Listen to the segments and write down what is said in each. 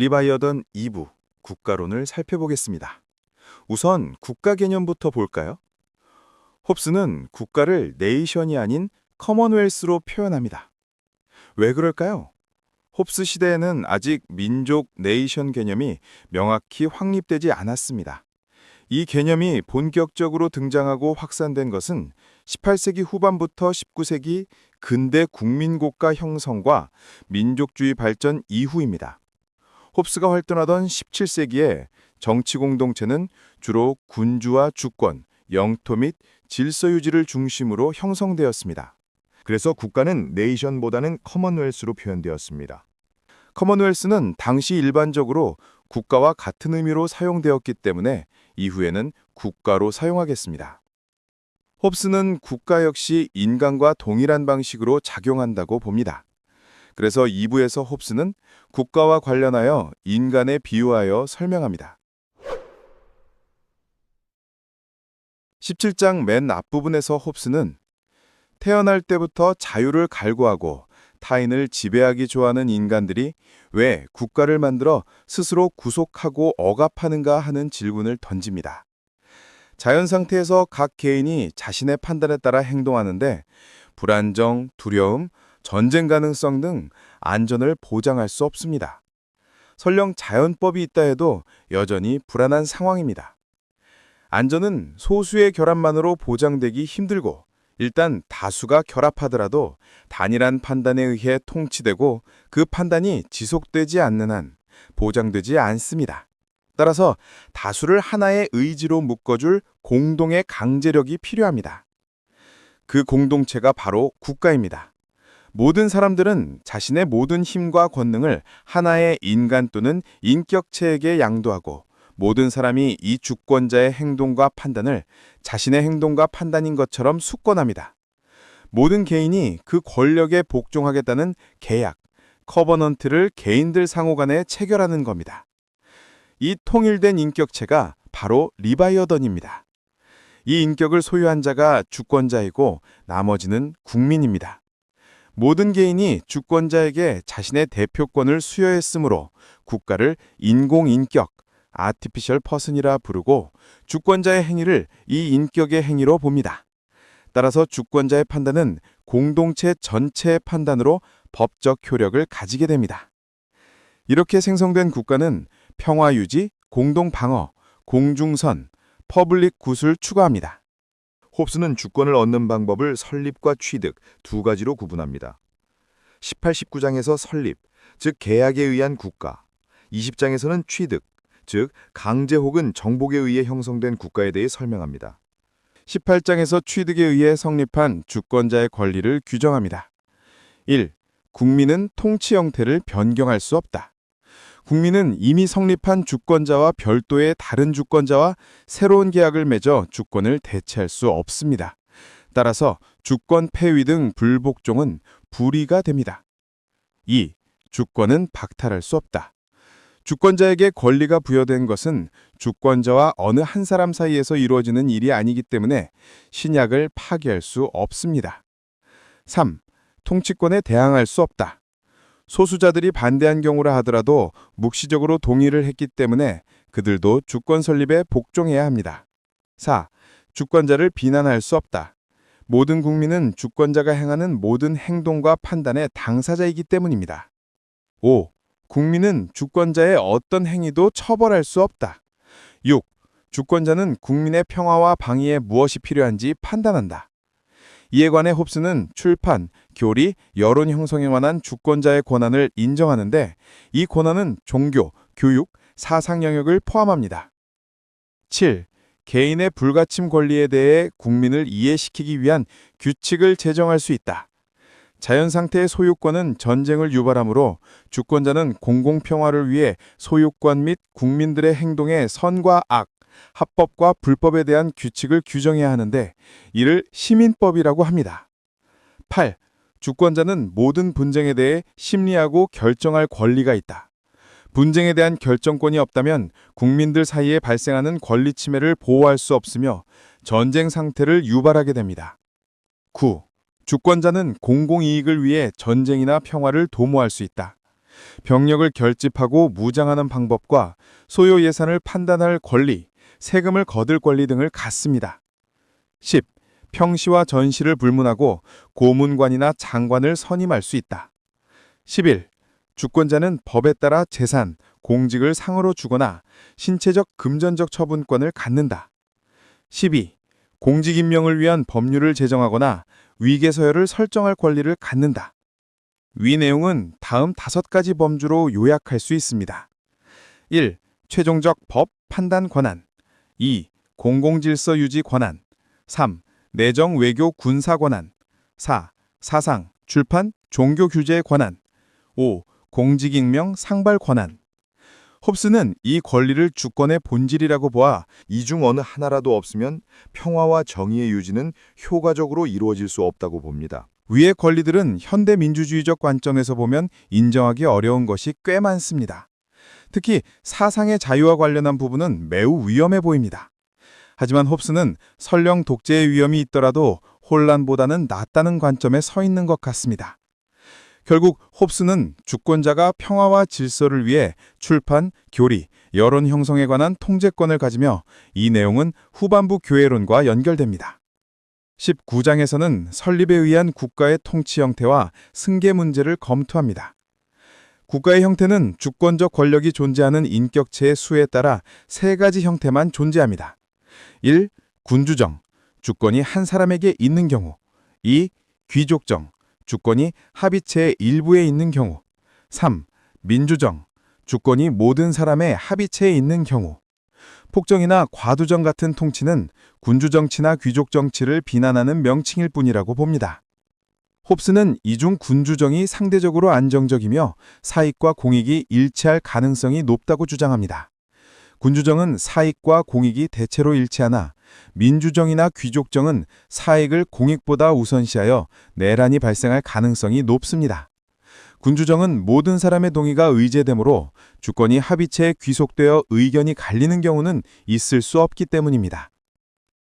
리바이어던 2부 국가론을 살펴보겠습니다. 우선 국가 개념부터 볼까요? 홉스는 국가를 네이션이 아닌 커먼웰스로 표현합니다. 왜 그럴까요? 홉스 시대에는 아직 민족 네이션 개념이 명확히 확립되지 않았습니다. 이 개념이 본격적으로 등장하고 확산된 것은 18세기 후반부터 19세기 근대 국민국가 형성과 민족주의 발전 이후입니다. 홉스가 활동하던 17세기에 정치 공동체는 주로 군주와 주권, 영토 및 질서 유지를 중심으로 형성되었습니다. 그래서 국가는 네이션보다는 커먼웰스로 표현되었습니다. 커먼웰스는 당시 일반적으로 국가와 같은 의미로 사용되었기 때문에 이후에는 국가로 사용하겠습니다. 홉스는 국가 역시 인간과 동일한 방식으로 작용한다고 봅니다. 그래서 2부에서 홉스는 국가와 관련하여 인간에 비유하여 설명합니다. 17장 맨 앞부분에서 홉스는 태어날 때부터 자유를 갈구하고 타인을 지배하기 좋아하는 인간들이 왜 국가를 만들어 스스로 구속하고 억압하는가 하는 질문을 던집니다. 자연 상태에서 각 개인이 자신의 판단에 따라 행동하는데 불안정, 두려움, 전쟁 가능성 등 안전을 보장할 수 없습니다. 설령 자연법이 있다 해도 여전히 불안한 상황입니다. 안전은 소수의 결합만으로 보장되기 힘들고 일단 다수가 결합하더라도 단일한 판단에 의해 통치되고 그 판단이 지속되지 않는 한 보장되지 않습니다. 따라서 다수를 하나의 의지로 묶어줄 공동의 강제력이 필요합니다. 그 공동체가 바로 국가입니다. 모든 사람들은 자신의 모든 힘과 권능을 하나의 인간 또는 인격체에게 양도하고 모든 사람이 이 주권자의 행동과 판단을 자신의 행동과 판단인 것처럼 숙권합니다. 모든 개인이 그 권력에 복종하겠다는 계약, 커버넌트를 개인들 상호 간에 체결하는 겁니다. 이 통일된 인격체가 바로 리바이어던입니다. 이 인격을 소유한 자가 주권자이고 나머지는 국민입니다. 모든 개인이 주권자에게 자신의 대표권을 수여했으므로 국가를 인공인격, 아티피셜 퍼슨이라 부르고 주권자의 행위를 이 인격의 행위로 봅니다. 따라서 주권자의 판단은 공동체 전체의 판단으로 법적 효력을 가지게 됩니다. 이렇게 생성된 국가는 평화 유지, 공동 방어, 공중선, 퍼블릭 굿을 추구합니다. 홉스는 주권을 얻는 방법을 설립과 취득 두 가지로 구분합니다. 18, 19장에서 설립, 즉 계약에 의한 국가, 20장에서는 취득, 즉 강제 혹은 정복에 의해 형성된 국가에 대해 설명합니다. 18장에서 취득에 의해 성립한 주권자의 권리를 규정합니다. 1. 국민은 통치 형태를 변경할 수 없다. 국민은 이미 성립한 주권자와 별도의 다른 주권자와 새로운 계약을 맺어 주권을 대체할 수 없습니다. 따라서 주권 폐위 등 불복종은 불의가 됩니다. 2. 주권은 박탈할 수 없다. 주권자에게 권리가 부여된 것은 주권자와 어느 한 사람 사이에서 이루어지는 일이 아니기 때문에 신약을 파기할 수 없습니다. 3. 통치권에 대항할 수 없다. 소수자들이 반대한 경우라 하더라도 묵시적으로 동의를 했기 때문에 그들도 주권 설립에 복종해야 합니다. 4. 주권자를 비난할 수 없다. 모든 국민은 주권자가 행하는 모든 행동과 판단의 당사자이기 때문입니다. 5. 국민은 주권자의 어떤 행위도 처벌할 수 없다. 6. 주권자는 국민의 평화와 방위에 무엇이 필요한지 판단한다. 이에 관해 홉스는 출판, 교리, 여론 형성에 관한 주권자의 권한을 인정하는데 이 권한은 종교, 교육, 사상 영역을 포함합니다. 7. 개인의 불가침 권리에 대해 국민을 이해시키기 위한 규칙을 제정할 수 있다. 자연 상태의 소유권은 전쟁을 유발하므로 주권자는 공공평화를 위해 소유권 및 국민들의 행동의 선과 악, 합법과 불법에 대한 규칙을 규정해야 하는데 이를 시민법이라고 합니다. 8. 주권자는 모든 분쟁에 대해 심리하고 결정할 권리가 있다. 분쟁에 대한 결정권이 없다면 국민들 사이에 발생하는 권리 침해를 보호할 수 없으며 전쟁 상태를 유발하게 됩니다. 9. 주권자는 공공이익을 위해 전쟁이나 평화를 도모할 수 있다. 병력을 결집하고 무장하는 방법과 소요 예산을 판단할 권리, 세금을 거둘 권리 등을 갖습니다. 10. 평시와 전시를 불문하고 고문관이나 장관을 선임할 수 있다. 11. 주권자는 법에 따라 재산, 공직을 상으로 주거나 신체적 금전적 처분권을 갖는다. 12. 공직 임명을 위한 법률을 제정하거나 위계 서열을 설정할 권리를 갖는다. 위 내용은 다음 다섯 가지 범주로 요약할 수 있습니다. 1. 최종적 법 판단 권한 2. 공공질서 유지 권한 3. 내정 외교 군사 권한 4. 사상, 출판, 종교 규제 권한 5. 공직 임명 상발 권한 홉스는 이 권리를 주권의 본질이라고 보아 이 중 어느 하나라도 없으면 평화와 정의의 유지는 효과적으로 이루어질 수 없다고 봅니다. 위의 권리들은 현대 민주주의적 관점에서 보면 인정하기 어려운 것이 꽤 많습니다. 특히 사상의 자유와 관련한 부분은 매우 위험해 보입니다. 하지만 홉스는 설령 독재의 위험이 있더라도 혼란보다는 낫다는 관점에 서 있는 것 같습니다. 결국 홉스는 주권자가 평화와 질서를 위해 출판, 교리, 여론 형성에 관한 통제권을 가지며 이 내용은 후반부 교회론과 연결됩니다. 19장에서는 설립에 의한 국가의 통치 형태와 승계 문제를 검토합니다. 국가의 형태는 주권적 권력이 존재하는 인격체의 수에 따라 세 가지 형태만 존재합니다. 1. 군주정, 주권이 한 사람에게 있는 경우 2. 귀족정, 주권이 합의체의 일부에 있는 경우 3. 민주정, 주권이 모든 사람의 합의체에 있는 경우 폭정이나 과두정 같은 통치는 군주정치나 귀족정치를 비난하는 명칭일 뿐이라고 봅니다. 홉스는 이중 군주정이 상대적으로 안정적이며 사익과 공익이 일치할 가능성이 높다고 주장합니다. 군주정은 사익과 공익이 대체로 일치하나 민주정이나 귀족정은 사익을 공익보다 우선시하여 내란이 발생할 가능성이 높습니다. 군주정은 모든 사람의 동의가 의제되므로 주권이 합의체에 귀속되어 의견이 갈리는 경우는 있을 수 없기 때문입니다.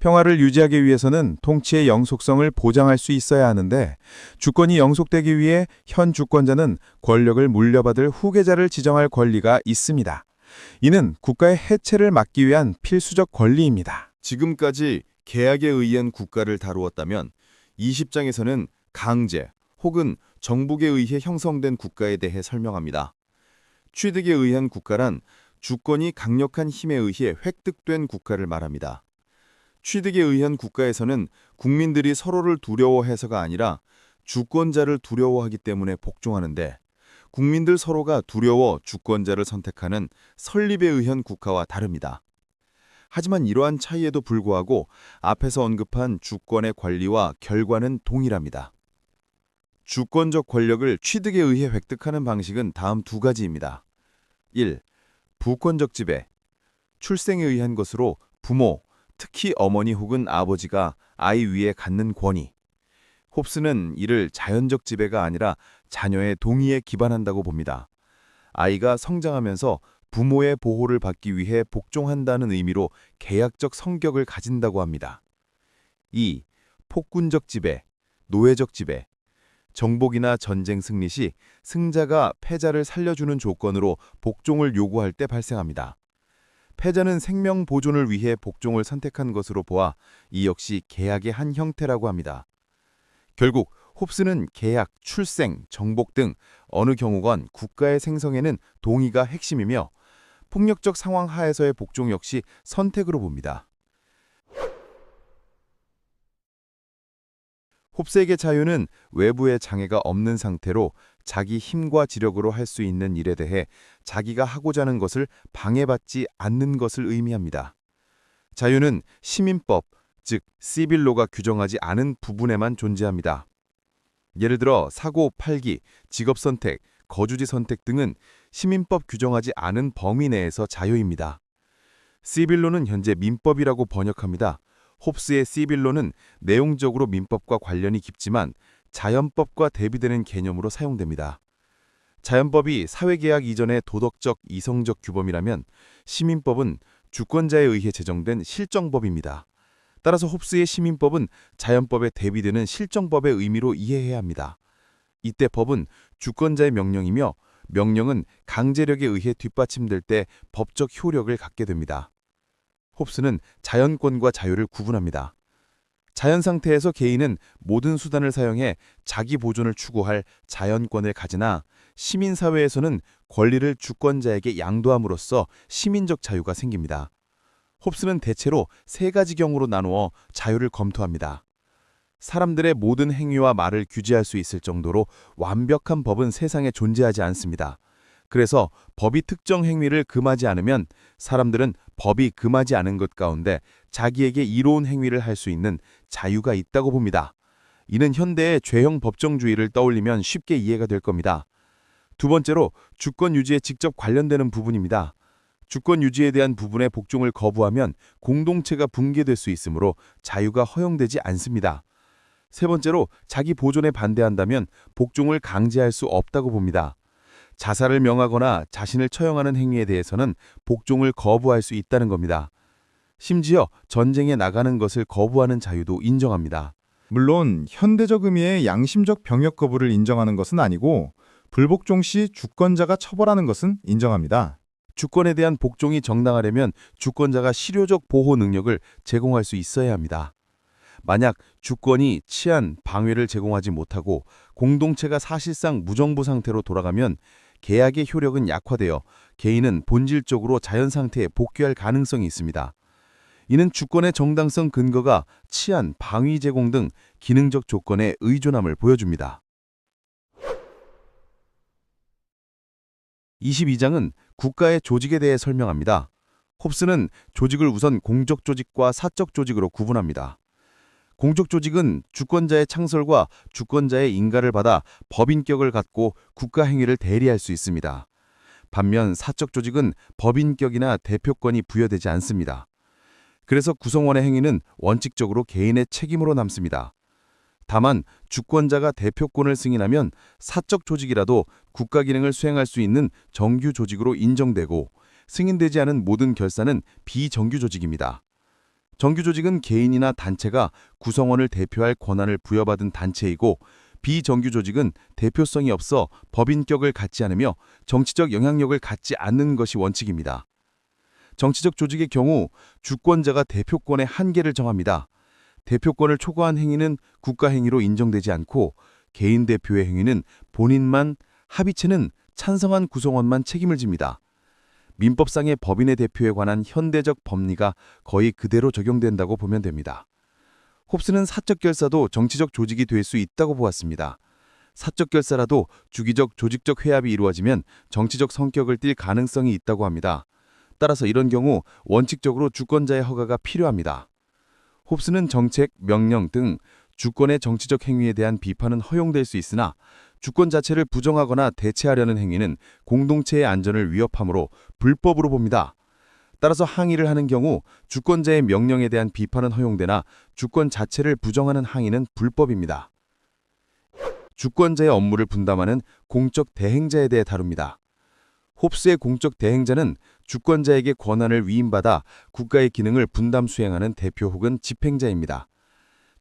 평화를 유지하기 위해서는 통치의 영속성을 보장할 수 있어야 하는데 주권이 영속되기 위해 현 주권자는 권력을 물려받을 후계자를 지정할 권리가 있습니다. 이는 국가의 해체를 막기 위한 필수적 권리입니다. 지금까지 계약에 의한 국가를 다루었다면 20장에서는 강제 혹은 정복에 의해 형성된 국가에 대해 설명합니다. 취득에 의한 국가란 주권이 강력한 힘에 의해 획득된 국가를 말합니다. 취득에 의한 국가에서는 국민들이 서로를 두려워해서가 아니라 주권자를 두려워하기 때문에 복종하는데 국민들 서로가 두려워 주권자를 선택하는 설립에 의한 국가와 다릅니다. 하지만 이러한 차이에도 불구하고 앞에서 언급한 주권의 관리와 결과는 동일합니다. 주권적 권력을 취득에 의해 획득하는 방식은 다음 두 가지입니다. 1. 부권적 지배. 출생에 의한 것으로 부모, 특히 어머니 혹은 아버지가 아이 위에 갖는 권위. 홉스는 이를 자연적 지배가 아니라 자녀의 동의에 기반한다고 봅니다. 아이가 성장하면서 부모의 보호를 받기 위해 복종한다는 의미로 계약적 성격을 가진다고 합니다. 2. 폭군적 지배, 노예적 지배. 정복이나 전쟁 승리 시 승자가 패자를 살려주는 조건으로 복종을 요구할 때 발생합니다. 패자는 생명 보존을 위해 복종을 선택한 것으로 보아 이 역시 계약의 한 형태라고 합니다. 결국 홉스는 계약, 출생, 정복 등 어느 경우건 국가의 생성에는 동의가 핵심이며 폭력적 상황 하에서의 복종 역시 선택으로 봅니다. 홉스에게 자유는 외부의 장애가 없는 상태로 자기 힘과 지력으로 할 수 있는 일에 대해 자기가 하고자 하는 것을 방해받지 않는 것을 의미합니다. 자유는 시민법, 즉 시빌로가 규정하지 않은 부분에만 존재합니다. 예를 들어 사고, 팔기, 직업 선택, 거주지 선택 등은 시민법 규정하지 않은 범위 내에서 자유입니다. 시빌로는 현재 민법이라고 번역합니다. 홉스의 시빌로는 내용적으로 민법과 관련이 깊지만 자연법과 대비되는 개념으로 사용됩니다. 자연법이 사회계약 이전의 도덕적, 이성적 규범이라면 시민법은 주권자에 의해 제정된 실정법입니다. 따라서 홉스의 시민법은 자연법에 대비되는 실정법의 의미로 이해해야 합니다. 이때 법은 주권자의 명령이며 명령은 강제력에 의해 뒷받침될 때 법적 효력을 갖게 됩니다. 홉스는 자연권과 자유를 구분합니다. 자연 상태에서 개인은 모든 수단을 사용해 자기 보존을 추구할 자연권을 가지나 시민 사회에서는 권리를 주권자에게 양도함으로써 시민적 자유가 생깁니다. 홉스는 대체로 세 가지 경우로 나누어 자유를 검토합니다. 사람들의 모든 행위와 말을 규제할 수 있을 정도로 완벽한 법은 세상에 존재하지 않습니다. 그래서 법이 특정 행위를 금하지 않으면 사람들은 법이 금하지 않은 것 가운데 자기에게 이로운 행위를 할 수 있는 자유가 있다고 봅니다. 이는 현대의 죄형 법정주의를 떠올리면 쉽게 이해가 될 겁니다. 두 번째로 주권 유지에 직접 관련되는 부분입니다. 주권 유지에 대한 부분의 복종을 거부하면 공동체가 붕괴될 수 있으므로 자유가 허용되지 않습니다. 세 번째로 자기 보존에 반대한다면 복종을 강제할 수 없다고 봅니다. 자살을 명하거나 자신을 처형하는 행위에 대해서는 복종을 거부할 수 있다는 겁니다. 심지어 전쟁에 나가는 것을 거부하는 자유도 인정합니다. 물론 현대적 의미의 양심적 병역 거부를 인정하는 것은 아니고 불복종 시 주권자가 처벌하는 것은 인정합니다. 주권에 대한 복종이 정당하려면 주권자가 실효적 보호 능력을 제공할 수 있어야 합니다. 만약 주권이 치안, 방해를 제공하지 못하고 공동체가 사실상 무정부 상태로 돌아가면 계약의 효력은 약화되어 개인은 본질적으로 자연 상태에 복귀할 가능성이 있습니다. 이는 주권의 정당성 근거가 치안, 방위 제공 등 기능적 조건에 의존함을 보여줍니다. 22장은 국가의 조직에 대해 설명합니다. 홉스는 조직을 우선 공적 조직과 사적 조직으로 구분합니다. 공적 조직은 주권자의 창설과 주권자의 인가를 받아 법인격을 갖고 국가 행위를 대리할 수 있습니다. 반면 사적 조직은 법인격이나 대표권이 부여되지 않습니다. 그래서 구성원의 행위는 원칙적으로 개인의 책임으로 남습니다. 다만 주권자가 대표권을 승인하면 사적 조직이라도 국가 기능을 수행할 수 있는 정규 조직으로 인정되고 승인되지 않은 모든 결사는 비정규 조직입니다. 정규 조직은 개인이나 단체가 구성원을 대표할 권한을 부여받은 단체이고 비정규 조직은 대표성이 없어 법인격을 갖지 않으며 정치적 영향력을 갖지 않는 것이 원칙입니다. 정치적 조직의 경우 주권자가 대표권의 한계를 정합니다. 대표권을 초과한 행위는 국가 행위로 인정되지 않고 개인 대표의 행위는 본인만 합의체는 찬성한 구성원만 책임을 집니다. 민법상의 법인의 대표에 관한 현대적 법리가 거의 그대로 적용된다고 보면 됩니다. 홉스는 사적 결사도 정치적 조직이 될 수 있다고 보았습니다. 사적 결사라도 주기적 조직적 회합이 이루어지면 정치적 성격을 띨 가능성이 있다고 합니다. 따라서 이런 경우 원칙적으로 주권자의 허가가 필요합니다. 홉스는 정책, 명령 등 주권의 정치적 행위에 대한 비판은 허용될 수 있으나 주권 자체를 부정하거나 대체하려는 행위는 공동체의 안전을 위협하므로 불법으로 봅니다. 따라서 항의를 하는 경우 주권자의 명령에 대한 비판은 허용되나 주권 자체를 부정하는 항의는 불법입니다. 주권자의 업무를 분담하는 공적 대행자에 대해 다룹니다. 홉스의 공적 대행자는 주권자에게 권한을 위임받아 국가의 기능을 분담 수행하는 대표 혹은 집행자입니다.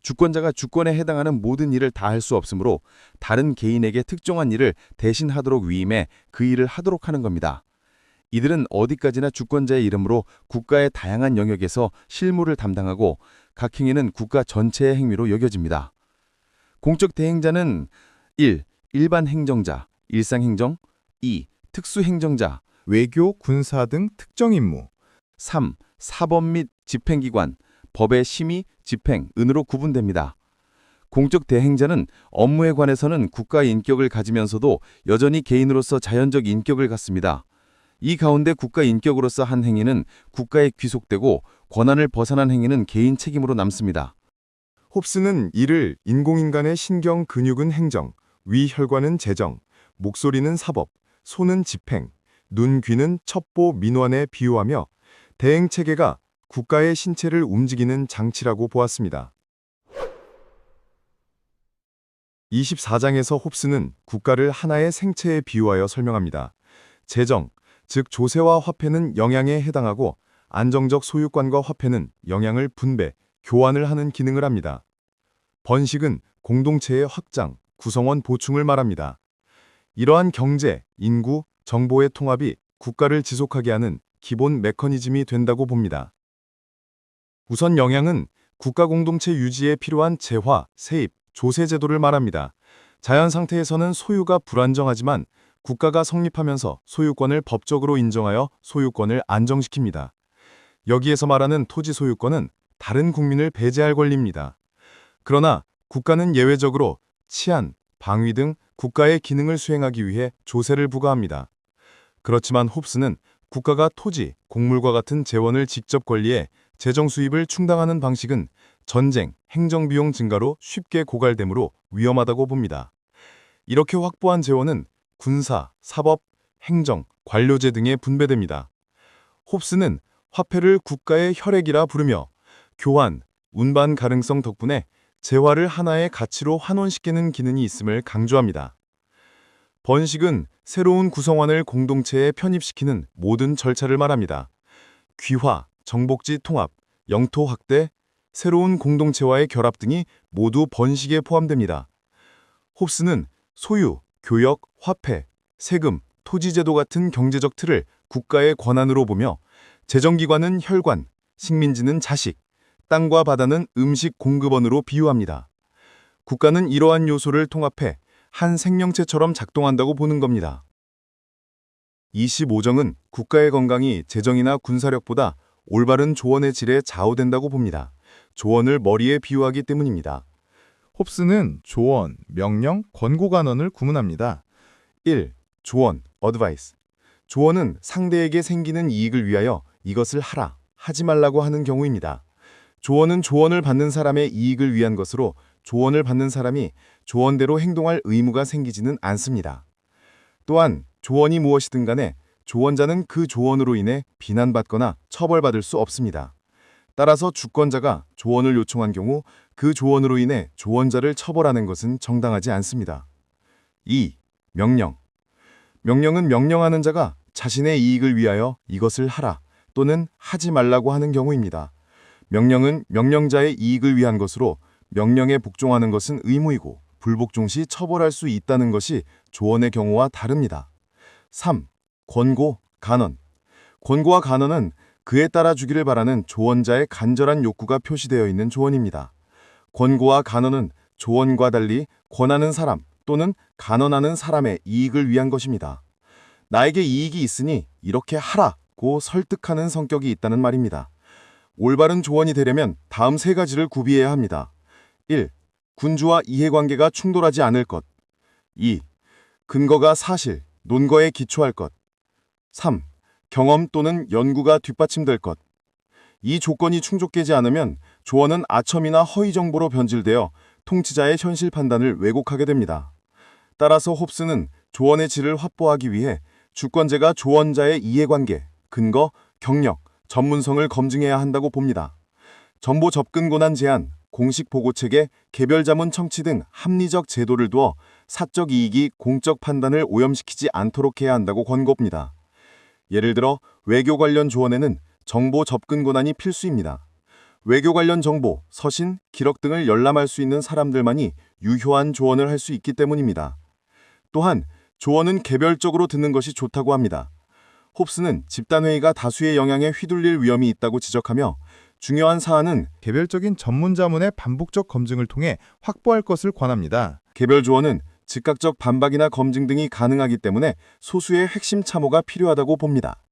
주권자가 주권에 해당하는 모든 일을 다 할 수 없으므로 다른 개인에게 특정한 일을 대신 하도록 위임해 그 일을 하도록 하는 겁니다. 이들은 어디까지나 주권자의 이름으로 국가의 다양한 영역에서 실무를 담당하고 각 행위는 국가 전체의 행위로 여겨집니다. 공적 대행자는 1. 일반 행정자, 일상 행정 2. 특수 행정자, 외교, 군사 등 특정 임무, 3. 사법 및 집행기관, 법의 심의, 집행, 은으로 구분됩니다. 공적 대행자는 업무에 관해서는 국가 인격을 가지면서도 여전히 개인으로서 자연적 인격을 갖습니다. 이 가운데 국가 인격으로서 한 행위는 국가에 귀속되고 권한을 벗어난 행위는 개인 책임으로 남습니다. 홉스는 이를 인공인간의 신경 근육은 행정, 위 혈관은 재정, 목소리는 사법, 손은 집행, 눈 귀는 첩보 민원에 비유하며 대행 체계가 국가의 신체를 움직이는 장치라고 보았습니다. 24장에서 홉스는 국가를 하나의 생체에 비유하여 설명합니다. 재정, 즉 조세와 화폐는 영향에 해당하고 안정적 소유권과 화폐는 영향을 분배, 교환을 하는 기능을 합니다. 번식은 공동체의 확장, 구성원 보충을 말합니다. 이러한 경제, 인구, 정보의 통합이 국가를 지속하게 하는 기본 메커니즘이 된다고 봅니다. 우선 영향은 국가 공동체 유지에 필요한 재화, 세입, 조세 제도를 말합니다. 자연 상태에서는 소유가 불안정하지만 국가가 성립하면서 소유권을 법적으로 인정하여 소유권을 안정시킵니다. 여기에서 말하는 토지 소유권은 다른 국민을 배제할 권리입니다. 그러나 국가는 예외적으로 치안, 방위 등 국가의 기능을 수행하기 위해 조세를 부과합니다. 그렇지만 홉스는 국가가 토지, 곡물과 같은 재원을 직접 권리해 재정 수입을 충당하는 방식은 전쟁, 행정비용 증가로 쉽게 고갈되므로 위험하다고 봅니다. 이렇게 확보한 재원은 군사, 사법, 행정, 관료제 등에 분배됩니다. 홉스는 화폐를 국가의 혈액이라 부르며 교환, 운반 가능성 덕분에 재화를 하나의 가치로 환원시키는 기능이 있음을 강조합니다. 번식은 새로운 구성원을 공동체에 편입시키는 모든 절차를 말합니다. 귀화, 정복지 통합, 영토 확대, 새로운 공동체와의 결합 등이 모두 번식에 포함됩니다. 홉스는 소유, 교역, 화폐, 세금, 토지제도 같은 경제적 틀을 국가의 권한으로 보며 재정기관은 혈관, 식민지는 자식, 땅과 바다는 음식 공급원으로 비유합니다. 국가는 이러한 요소를 통합해 한 생명체처럼 작동한다고 보는 겁니다. 25정은 국가의 건강이 재정이나 군사력보다 올바른 조언의 질에 좌우된다고 봅니다. 조언을 머리에 비유하기 때문입니다. 홉스는 조언, 명령, 권고 간언을 구문합니다. 1. 조언, 어드바이스. 조언은 상대에게 생기는 이익을 위하여 이것을 하라, 하지 말라고 하는 경우입니다. 조언은 조언을 받는 사람의 이익을 위한 것으로 조언을 받는 사람이 조언대로 행동할 의무가 생기지는 않습니다. 또한 조언이 무엇이든 간에 조언자는 그 조언으로 인해 비난받거나 처벌받을 수 없습니다. 따라서 주권자가 조언을 요청한 경우 그 조언으로 인해 조언자를 처벌하는 것은 정당하지 않습니다. 2. 명령. 명령은 명령하는 자가 자신의 이익을 위하여 이것을 하라 또는 하지 말라고 하는 경우입니다. 명령은 명령자의 이익을 위한 것으로 명령에 복종하는 것은 의무이고 불복종 시 처벌할 수 있다는 것이 조언의 경우와 다릅니다. 3. 권고, 간언. 권고와 간언은 그에 따라 주기를 바라는 조언자의 간절한 욕구가 표시되어 있는 조언입니다. 권고와 간언은 조언과 달리 권하는 사람 또는 간언하는 사람의 이익을 위한 것입니다. 나에게 이익이 있으니 이렇게 하라고 설득하는 성격이 있다는 말입니다. 올바른 조언이 되려면 다음 세 가지를 구비해야 합니다. 1. 군주와 이해관계가 충돌하지 않을 것. 2. 근거가 사실, 논거에 기초할 것. 3. 경험 또는 연구가 뒷받침될 것. 이 조건이 충족되지 않으면 조언은 아첨이나 허위 정보로 변질되어 통치자의 현실 판단을 왜곡하게 됩니다. 따라서 홉스는 조언의 질을 확보하기 위해 주권자가 조언자의 이해관계, 근거, 경력, 전문성을 검증해야 한다고 봅니다. 정보 접근 권한 제한, 공식 보고 체계, 개별 자문 청취 등 합리적 제도를 두어 사적 이익이 공적 판단을 오염시키지 않도록 해야 한다고 권고합니다. 예를 들어 외교 관련 조언에는 정보 접근 권한이 필수입니다. 외교 관련 정보, 서신, 기록 등을 열람할 수 있는 사람들만이 유효한 조언을 할 수 있기 때문입니다. 또한 조언은 개별적으로 듣는 것이 좋다고 합니다. 홉스는 집단회의가 다수의 영향에 휘둘릴 위험이 있다고 지적하며 중요한 사안은 개별적인 전문 자문의 반복적 검증을 통해 확보할 것을 권합니다. 개별 조언은 즉각적 반박이나 검증 등이 가능하기 때문에 소수의 핵심 참호가 필요하다고 봅니다.